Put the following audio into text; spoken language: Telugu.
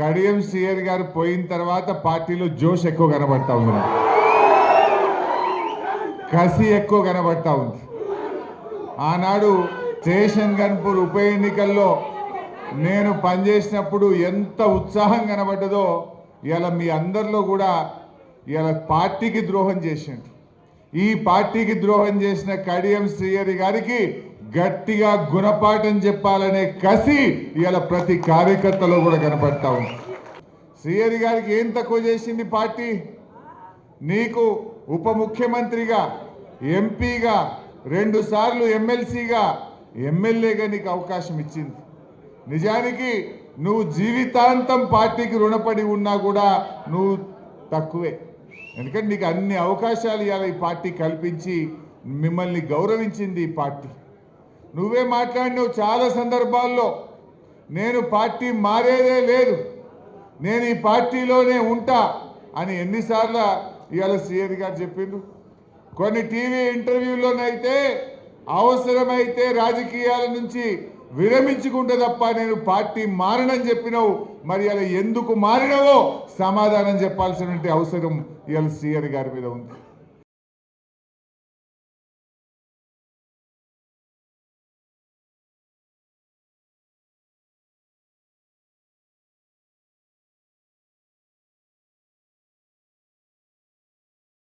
కడియం సిఆర్ గారు పోయిన తర్వాత పార్టీలో జోష్ ఎక్కువ కనబడతా ఉంది. కసి ఎక్కువ కనబడతా ఉంది. ఆనాడు స్టేషన్ గన్పూర్ ఉప ఎన్నికల్లో నేను పనిచేసినప్పుడు ఎంత ఉత్సాహం కనబడ్డదో ఇలా మీ అందరిలో కూడా ఇలా పార్టీకి ద్రోహం చేసిండు ఈ పార్టీకి ద్రోహం చేసిన కడియం శ్రీయరి గారికి గట్టిగా గుణపాఠం చెప్పాలనే కసి ఇవాళ ప్రతి కార్యకర్తలో కూడా కనపడతా ఉంది. శ్రీహరి గారికి ఏం తక్కువ చేసింది పార్టీ? నీకు ఉప ముఖ్యమంత్రిగా ఎంపీగా రెండు సార్లు ఎమ్మెల్సీగా ఎమ్మెల్యేగా నీకు అవకాశం ఇచ్చింది. నిజానికి నువ్వు జీవితాంతం పార్టీకి రుణపడి ఉన్నా కూడా నువ్వు తక్కువే. ఎందుకంటే నీకు అన్ని అవకాశాలు ఇవాళ ఈ పార్టీ కల్పించి మిమ్మల్ని గౌరవించింది ఈ పార్టీ. నువ్వే మాట్లాడినావు చాలా సందర్భాల్లో. నేను పార్టీ మారేదే లేదు. నేను ఈ పార్టీలోనే ఉంటా అని ఎన్నిసార్లు ఇవాళ సీఎన్ గారు చెప్పిండు కొన్ని టీవీ ఇంటర్వ్యూలోనైతే అవసరమైతే రాజకీయాల నుంచి విరమించుకుంటే తప్ప నేను పార్టీ మారనని చెప్పినావు. మరి అలా ఎందుకు మారినవో సమాధానం చెప్పాల్సినటువంటి అవసరం ఇవాళ శ్రీహరి గారి మీద ఉంది.